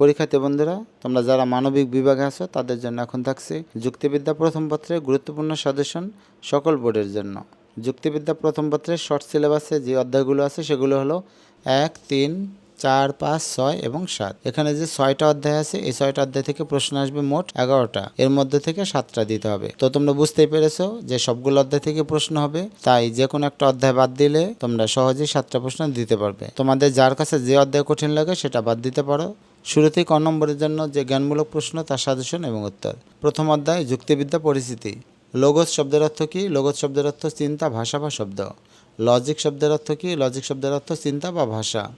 পরীক্ষার্থী বন্ধুরা, তোমরা যারা মানবিক বিভাগে আছো, তাদের জন্য এখন থাকছে যুক্তিবিদ্যা প্রথম পত্রে গুরুত্বপূর্ণ সাজেশন সকল বোর্ডের জন্য। যুক্তিবিদ্যা প্রথম পত্রের শর্ট সিলেবাসে যে অধ্যায়গুলো আছে, সেগুলো হলো এক, তিন, চার, পাঁচ, ছয় এবং সাত। এখানে যে ছয়টা অধ্যায় আছে, এই ছয়টা অধ্যায় থেকে প্রশ্ন আসবে মোট এগারোটা। এর মধ্যে থেকে সাতটা দিতে হবে। তো তোমরা বুঝতেই পেরেছ যে সবগুলো অধ্যায় থেকে প্রশ্ন হবে, তাই যে কোনো একটা অধ্যায় বাদ দিলে তোমরা সহজেই সাতটা প্রশ্ন দিতে পারবে। তোমাদের যার কাছে যে অধ্যায় কঠিন লাগে, সেটা বাদ দিতে পারো। শুরুতেই ক নম্বরের জন্য যে জ্ঞানমূলক প্রশ্ন, তার সাজেশন এবং উত্তর। প্রথম অধ্যায়, যুক্তিবিদ্যা পরিস্থিতি। লগজ শব্দের অর্থ কী? লগজ শব্দের অর্থ চিন্তা, ভাষা বা শব্দ। লজিক শব্দের অর্থ কী? লজিক শব্দের অর্থ চিন্তা বা ভাষা।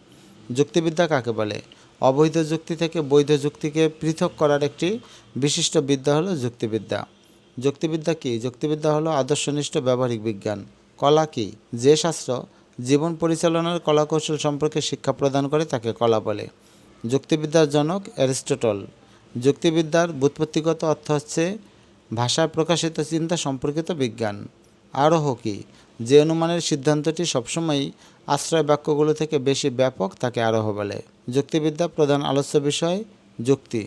যুক্তিবিদ্যা কাকে বলে? অবৈধ যুক্তি থেকে বৈধ যুক্তিকে পৃথক করার একটি বিশিষ্ট বিদ্যা হলো যুক্তিবিদ্যা। যুক্তিবিদ্যা কী? যুক্তিবিদ্যা হলো আদর্শনিষ্ঠ ব্যবহারিক বিজ্ঞান। কলা কী? যে শাস্ত্র জীবন পরিচালনার কলাকৌশল সম্পর্কে শিক্ষা প্রদান করে, তাকে কলা বলে। যুক্তিবিদ্যার জনক অ্যারিস্টটল। যুক্তিবিদ্যার ব্যুৎপত্তিগত অর্থ হচ্ছে ভাষায় প্রকাশিত চিন্তা সম্পর্কিত বিজ্ঞান। আরোহ কি? যে অনুমানের সিদ্ধান্তটি সবসময়ই আশ্রয় বাক্যগুলো থেকে বেশি ব্যাপক তাকে আরোহ বলে। যুক্তিবিদ্যা প্রধান আলোচ্য বিষয় যুক্তি।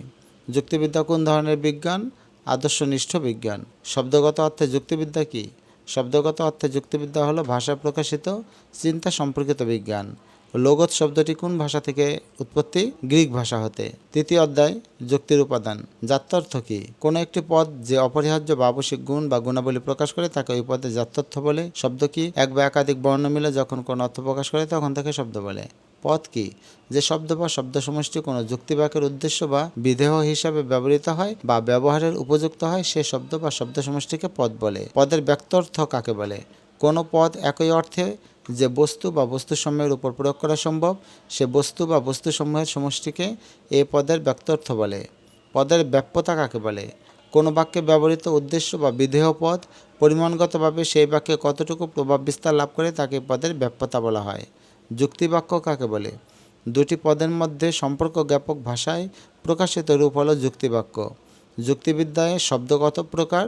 যুক্তিবিদ্যা কোন ধরনের বিজ্ঞান? আদর্শনিষ্ঠ বিজ্ঞান। শব্দগত অর্থে যুক্তিবিদ্যা কি? শব্দগত অর্থে যুক্তিবিদ্যা হলো ভাষা প্রকাশিত চিন্তা সম্পর্কিত বিজ্ঞান। লোগত শব্দটি কোন ভাষা থেকে উৎপত্তি? গ্রিক ভাষা হতে। তৃতীয় অধ্যায়, যুক্তির উপাদান। জাত্যর্থ কি? কোনো একটি পদ যে অপরিহার্য বা আবশ্যিক গুণ বা গুণাবলী প্রকাশ করে, তাকে ওই পদে জাত্যর্থ বলে। শব্দ কি? এক বা একাধিক বর্ণ মিলে যখন কোনো অর্থ প্রকাশ করে, তখন তাকে শব্দ বলে। পদ কি? যে শব্দ বা শব্দ সমষ্টি কোনো যুক্তিবাক্যের উদ্দেশ্য বা বিধেয় হিসাবে ব্যবহৃত হয় বা ব্যবহারের উপযুক্ত হয়, সে শব্দ বা শব্দ সমষ্টিকে পদ বলে। পদের ব্যক্তর্থ কাকে বলে? কোনো পদ একই অর্থে যে বস্তু বা বস্তুসমূহের উপর প্রয়োগ করা সম্ভব, সে বস্তু বা বস্তুসমূহের সমষ্টিকে এ পদের ব্যক্তর্থ বলে। পদের ব্যাপ্যতা কাকে বলে? কোনো বাক্যে ব্যবহৃত উদ্দেশ্য বা বিধেয় পদ পরিমাণগতভাবে সেই বাক্যে কতটুকু প্রভাব বিস্তার লাভ করে তাকে পদের ব্যাপ্যতা বলা হয়। যুক্তিবাক্য কাকে বলে? দুটি পদের মধ্যে সম্পর্ক জ্ঞাপক ভাষায় প্রকাশিত রূপ হলো যুক্তিবাক্য। যুক্তিবিদ্যায় শব্দগত প্রকার,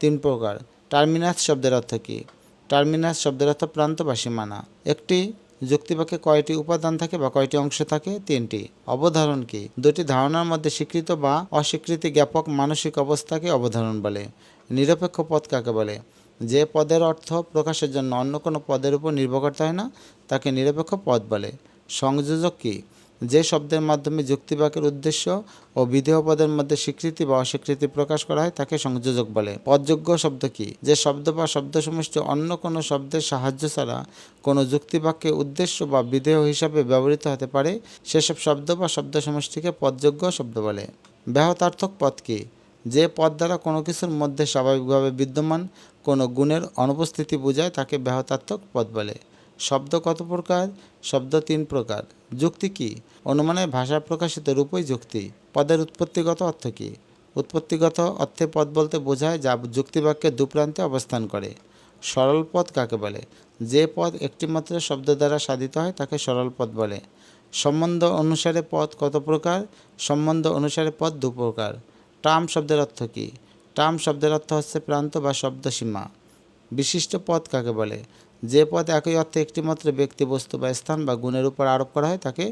তিন প্রকার। টার্মিনাস শব্দের অর্থ কী? টার্মিনাস শব্দের অর্থ প্রান্ত বা সীমানা একটি যুক্তিবাক্যে কয়টি উপাদান থাকে বা কয়টি অংশ থাকে? তিনটি। অবধারণ কি? দুটি ধারণার মধ্যে স্বীকৃত বা অস্বীকৃতি জ্ঞাপক মানসিক অবস্থাকে অবধারণ বলে। নিরপেক্ষ পদ কাকে বলে? যে পদের অর্থ প্রকাশের জন্য অন্য কোনো পদের উপর নির্ভর করতে হয় না, তাকে নিরপেক্ষ পদ বলে। সংযোজক কি? যে শব্দের মাধ্যমে যুক্তিবাক্যের উদ্দেশ্য ও বিধেয় পদের মধ্যে স্বীকৃতি বা অস্বীকৃতি প্রকাশ করা হয়, তাকে সংযোজক বলে। পদযোগ্য শব্দ কি? যে শব্দ বা শব্দ সমষ্টি অন্য কোনো শব্দের সাহায্য ছাড়া কোনো যুক্তিবাক্যে উদ্দেশ্য বা বিধেয় হিসাবে ব্যবহৃত হতে পারে, সেসব শব্দ বা শব্দ সমষ্টিকে পদযোগ্য শব্দ বলে। ব্যাহতার্থক পদ কি? যে পদ দ্বারা কোনো কিছুর মধ্যে স্বাভাবিকভাবে বিদ্যমান কোনো গুণের অনুপস্থিতি বোঝায়, তাকে ব্যাহতার্থক পদ বলে। শব্দ কত প্রকার? শব্দ তিন প্রকার। যুক্তি কি? অনুমানের ভাষা প্রকাশিত রূপই যুক্তি। পদের উৎপত্তিগত অর্থ কী? উৎপত্তিগত অর্থে পদ বলতে বোঝায় যা যুক্তিবাক্যের দুপ্রান্তে অবস্থান করে। সরল পদ কাকে বলে? যে পদ একটিমাত্র শব্দ দ্বারা সাধিত হয় তাকে সরল পদ বলে। সম্বন্ধ অনুসারে পদ কত প্রকার? সম্বন্ধ অনুসারে পদ দু প্রকার। টার্ম শব্দের অর্থ কী? টার্ম শব্দের অর্থ হচ্ছে প্রান্ত বা শব্দসীমা বিশিষ্ট পদ কাকে বলে? যে পদ একই অর্থে একটিমাত্র ব্যক্তি, বস্তু বা স্থান বা গুণের উপর আরোপ করা হয় তাকে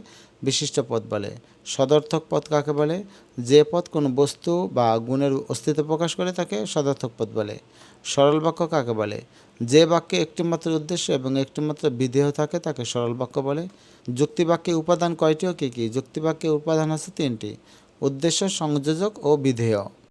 বিশিষ্ট পদ বলে। সদর্থক পদ কাকে বলে? যে পদ কোনো বস্তু বা গুণের অস্তিত্ব প্রকাশ করে তাকে সদর্থক পদ বলে। সরল বাক্য কাকে বলে? যে বাক্যে একটিমাত্র উদ্দেশ্য এবং একটিমাত্র বিধেয় থাকে তাকে সরল বাক্য বলে। যুক্তিবাক্যে উপাদান কয়টি ও কী কী? যুক্তিবাক্যে উপাদান আছে তিনটি। উদ্দেশ্য, সংযোজক ও বিধেয়।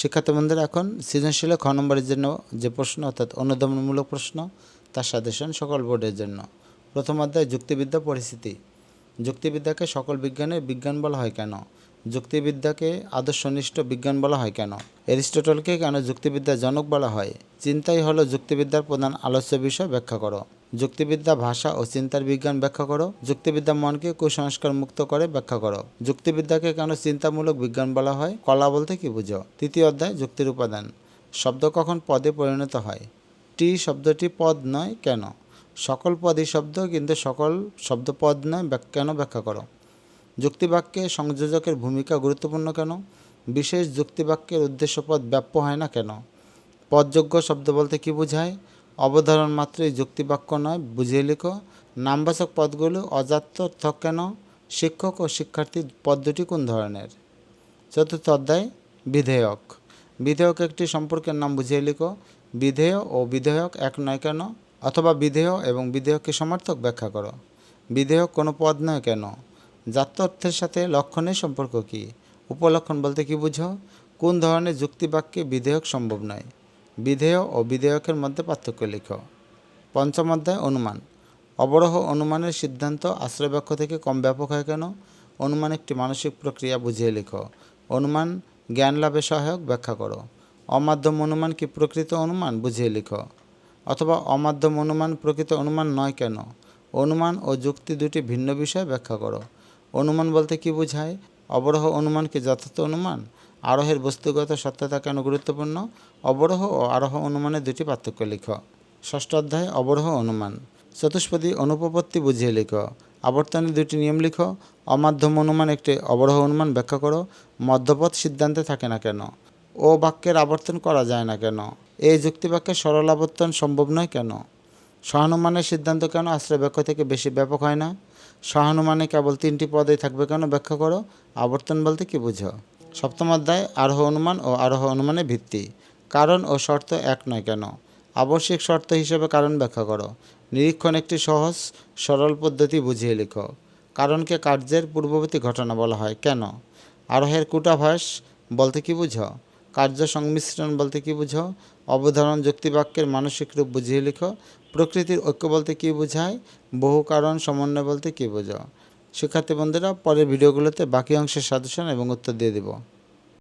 শিক্ষার্থী বন্ধুরা এখন সৃজনশীল খ নম্বরের জন্য যে প্রশ্ন, অর্থাৎ অনুদমনমূলক প্রশ্ন, তার সাজেশন সকল বোর্ডের জন্য। প্রথম অধ্যায়, যুক্তিবিদ্যা পরিস্থিতি। যুক্তিবিদ্যাকে সকল বিজ্ঞানের বিজ্ঞান বলা হয় কেন? যুক্তিবিদ্যাকে আদর্শনিষ্ঠ বিজ্ঞান বলা হয় কেন? এরিস্টটলকে কেন যুক্তিবিদ্যার জনক বলা হয়? চিন্তাই হলো যুক্তিবিদ্যার প্রধান আলোচ্য বিষয়, ব্যাখ্যা করো। যুক্তিবিদ্যা, ভাষা ও চিন্তার বিজ্ঞান ব্যাখ্যা করো। যুক্তিবিদ্যা মনকে কুসংস্কার মুক্ত করে ব্যাখ্যা করো। যুক্তিবিদ্যাকে কেন চিন্তামূলক বিজ্ঞান বলা হয়, কলা বলতে কি বুঝো? তৃতীয় অধ্যায়, যুক্তির উপাদান। শব্দ কখন পদে পরিণত হয়? টি শব্দটি পদ নয় কেন? সকল পদই শব্দ, কিন্তু সকল শব্দ পদ নয় কেন ব্যাখ্যা করো? যুক্তিবাক্যে সংযোজকের ভূমিকা গুরুত্বপূর্ণ কেন? বিশেষ যুক্তিবাক্যের উদ্দেশ্যপদ ব্যাপ্য হয় না কেন? পদযোগ্য শব্দ বলতে কি বোঝায়? অবধারণ মাত্রই যুক্তিবাক্য নয়, বুঝিয়ে লিখো। নামবাচক পদগুলো অজাত্যর্থক কেন শিক্ষক ও শিক্ষার্থী পদ দুটি কোন ধরনের? চতুর্থ অধ্যায়, বিধেয়ক। বিধেয়ক একটি সম্পর্কের নাম বুঝিয়ে লিখো। বিধেয় ও বিধেয়ক এক নয় কেন? অথবা বিধেয় এবং বিধেয়ককে সমর্থক ব্যাখ্যা করো। বিধেয়ক কোনো পদ নয় কেন? জাত্যর্থের সাথে লক্ষণের সম্পর্ক কী? উপলক্ষণ বলতে কি বুঝো? কোন ধরনের যুক্তিবাক্যে বিধেয়ক সম্ভব নয়? বিধেয় ও বিধেয়কের মধ্যে পার্থক্য লিখো। পঞ্চম অধ্যায়, অনুমান। অবরোহ অনুমানের সিদ্ধান্ত আশ্রয় বাক্য থেকে কম ব্যাপক হয় কেন? অনুমান একটি মানসিক প্রক্রিয়া বুঝিয়ে লিখো। অনুমান জ্ঞান লাভে সহায়ক, ব্যাখ্যা করো। অমাধ্যম অনুমান কি প্রকৃত অনুমান? বুঝিয়ে লিখো। অথবা অমাধ্যম অনুমান প্রকৃত অনুমান নয় কেন? অনুমান ও যুক্তি দুটি ভিন্ন বিষয়, ব্যাখ্যা করো। অনুমান বলতে কি বোঝায়? অবরোহ অনুমান কি যথার্থ অনুমান? আরোহের বস্তুগত সত্যতা কেন গুরুত্বপূর্ণ? অবরোহ ও আরোহ অনুমানের দুটি পার্থক্য লিখো। ষষ্ঠ অধ্যায়, অবরোহ অনুমান। চতুষ্পদী অনুপপত্তি বুঝিয়ে লিখো। আবর্তনের দুটি নিয়ম লিখো। অমাধ্যম অনুমান একটি অবরোহ অনুমান ব্যাখ্যা করো। মধ্যপথ সিদ্ধান্তে থাকে না কেন? ও বাক্যের আবর্তন করা যায় না কেন? এই যুক্তিবাক্যের সরল আবর্তন সম্ভব নয় কেন? সহানুমানের সিদ্ধান্ত কেন আশ্রয় বাক্য থেকে বেশি ব্যাপক হয় না? সহানুমানে কেবল তিনটি পদে থাকবে কেন ব্যাখ্যা করো? আবর্তন বলতে কি বুঝো? সপ্তম অধ্যায়, আরোহ অনুমান ও আরোহ অনুমানের ভিত্তি। কারণ ও শর্ত এক নয় কেন? আবশ্যিক শর্ত হিসেবে কারণ ব্যাখ্যা করো। নিরীক্ষণ একটি সহজ, সরল পদ্ধতি বুঝিয়ে লিখো। কারণকে কার্যের পূর্ববর্তী ঘটনা বলা হয়। কেন? আরোহের কুটাভাস বলতে কি বুঝো? কার্য সংমিশ্রণ বলতে কি বুঝো? অবধারণ যুক্তিবাক্যের মানসিক রূপ বুঝিয়ে লিখো। প্রকৃতির ঐক্য বলতে কি বোঝায়? বহু কারণ সমন্বয় বলতে কি বোঝো? শিক্ষার্থী বন্ধুরা পরের ভিডিওগুলোতে বাকি অংশের সাজেশন এবং উত্তর দিয়ে দেবো।